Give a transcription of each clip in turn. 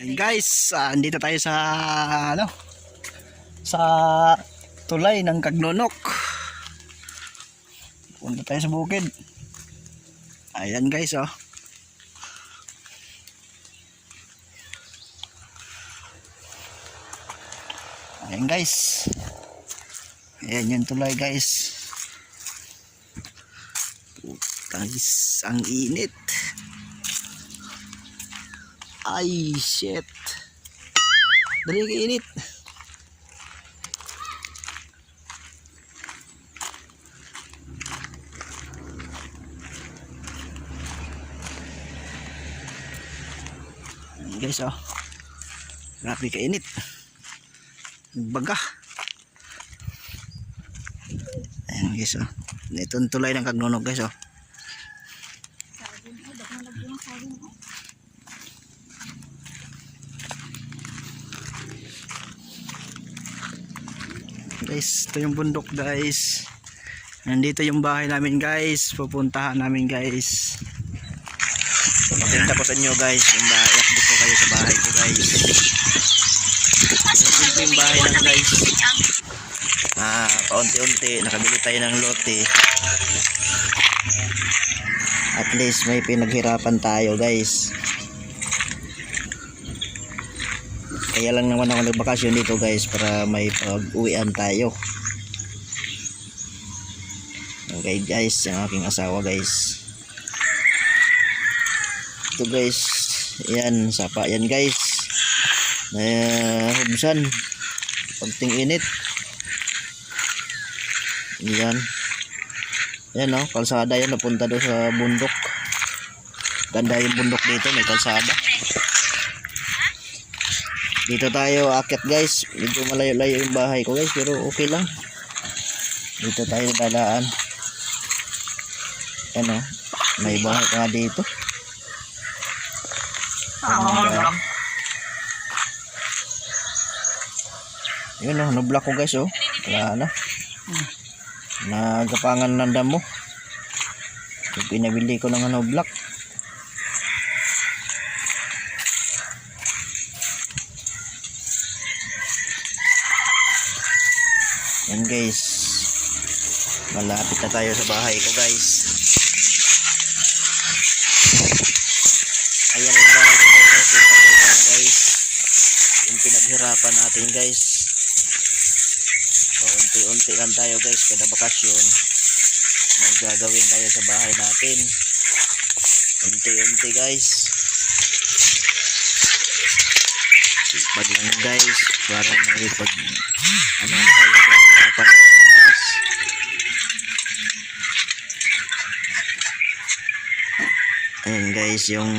Yan guys, ah, andito tayo sa ano sa tulay ng Kagnonok. Punta tayo sa bukid. Ayan guys oh. Ayan guys. Ayan yung tulay guys. Guys, ang init. Ay, shit. Dali ka init. Ayan, guys, oh. Grabe ka init. Baga. Ayan guys, oh. Ito ang tulay ng kagnonog guys, oh. Guys. Ito yung bundok guys. Nandito yung bahay namin guys. Pupuntahan namin guys. Pakita ko sa inyo guys yung update ko kayo sa bahay ko guys. Ito yung bahay lang guys. Ah paunti-unti nakabili tayo ng lote. At least may pinaghirapan tayo guys kaya lang naman ako nagbakasyon dito guys para may pag-uwian tayo. Okay guys yung aking asawa guys. Ito guys yan sapa yan guys. Na hubsan. Pagting init. Yan yan oh kalsada yan napunta doon sa bundok. Ganda yung bundok dito may kalsada dito tayo akit guys. Medyo malayo-layo yung bahay ko guys pero okay lang. Dito tayo dalaan. Ano? May bahay ka dito? Ganda. yun oh nablock ko guys oh. Wala na. Nagapangan ng damo. So, pinabili ko ng ano block Yan guys. Malapit na tayo sa bahay ko guys. Ayan yung bahay ko guys. Yung pinaghirapan natin guys. Unti-unti lang tayo guys. Kada bakasyon. May gagawin tayo sa bahay natin. Unti-unti guys. Pag lang guys. Para may pag ano tayo Ayan guys, yung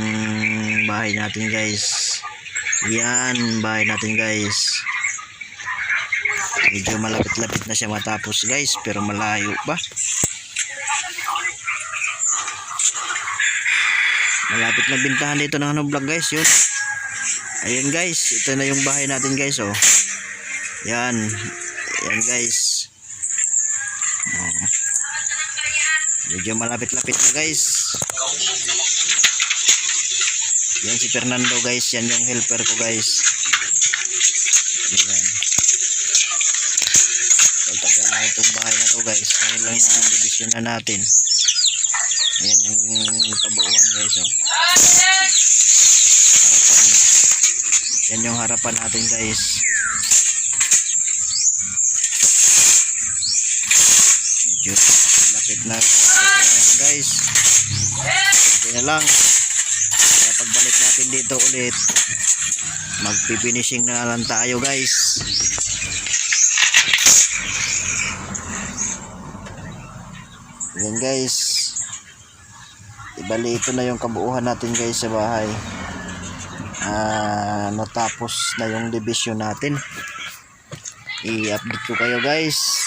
bahay natin guys. Yan, bahay natin guys. Medyo malapit-lapit na siya matapos guys, pero malayo pa. Malapit na bintahan dito ng ano vlog guys, yun. Ayan guys, ito na yung bahay natin guys, oh. Yan. Yan guys. Oh. Medyo malapit-lapit na guys. Yan si Fernando guys. Yan yung helper ko guys. Yan. Pagtagal na itong bahay na to guys. Ngayon lang yung division na natin. Yan yung kabuuan guys. Oh. Yan yung harapan natin guys. medyo Ayan, guys. Ito na lang. Kaya pagbalik natin dito ulit magpifinishing na lang tayo guys. Yan guys. Ibali ito na yung kabuuhan natin guys sa bahay. Ah natapos na yung division natin. I-update ko kayo guys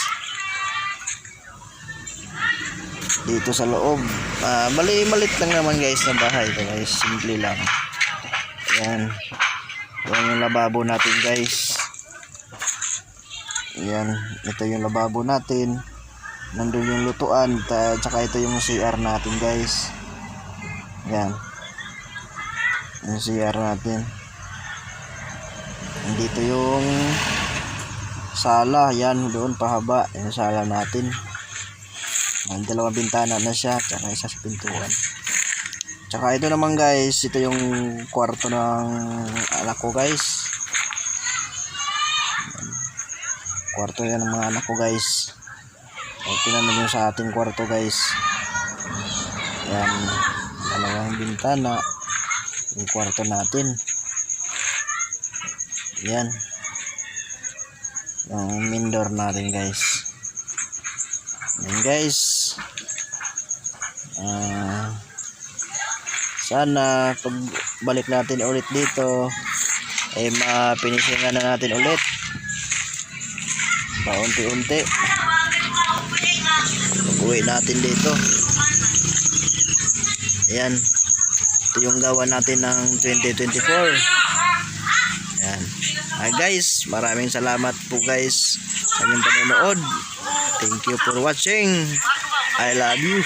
dito sa loob. Ah mali malit lang naman guys na bahay ito guys. Simple lang. Yan yan yung lababo natin guys. Yan ito yung lababo natin. Nandun yung lutuan ta, tsaka ito yung CR natin guys. Yan yung CR natin. Nandito yung sala. Yan, doon pahaba. Yung sala natin. May dalawang bintana na siya. Tsaka isa sa pintuan. Tsaka ito naman guys. Ito yung kwarto ng anak ko guys. Kwarto yan ng mga anak ko guys. Ito naman yung sa ating kwarto guys. Yan. Dalawang bintana. Yung kwarto natin. Yan. Yung main door natin guys. Yan guys. Ah sana pag balik natin ulit dito eh mapinishingan na natin ulit. Paunti-unti. Uwi natin dito. Ayan. Ito yung gawa natin ng 2024 ayan. Ah guys maraming salamat po guys sa inyong panonood thank you for watching. I love you